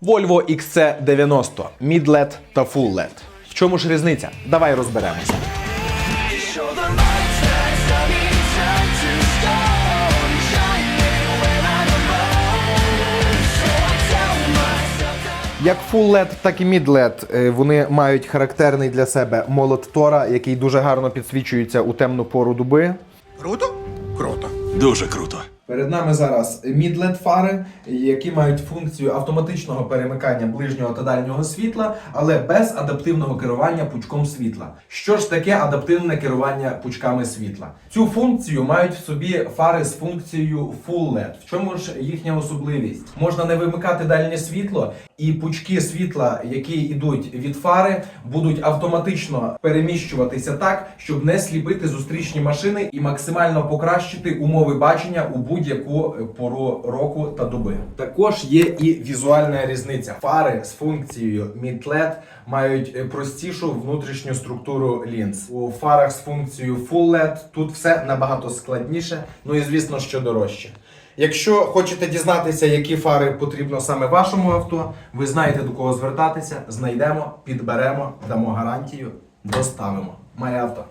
Volvo XC90 Mid LED та Full LED. В чому ж різниця? Давай розберемося. Як Full LED, так і Mid LED е, вони мають характерний для себе молот Тора, який дуже гарно підсвічується у темну пору доби. Круто? Круто. Дуже круто. Перед нами зараз mid-LED фари, які мають функцію автоматичного перемикання ближнього та дальнього світла, але без адаптивного керування пучком світла. Що ж таке адаптивне керування пучками світла? Цю функцію мають в собі фари з функцією Full LED. В чому ж їхня особливість? Можна не вимикати дальнє світло, і пучки світла, які йдуть від фари, будуть автоматично переміщуватися так, щоб не сліпити зустрічні машини і максимально покращити умови бачення у будь-яку пору року та доби. Також є і візуальна різниця. Фари з функцією Mid-LED мають е, простішу внутрішню структуру лінз. У фарах з функцією Full LED тут все набагато складніше, ну і звісно, що дорожче. Якщо хочете дізнатися, які фари потрібно саме вашому авто, ви знаєте до кого звертатися, знайдемо, підберемо, дамо гарантію, доставимо. Моє авто.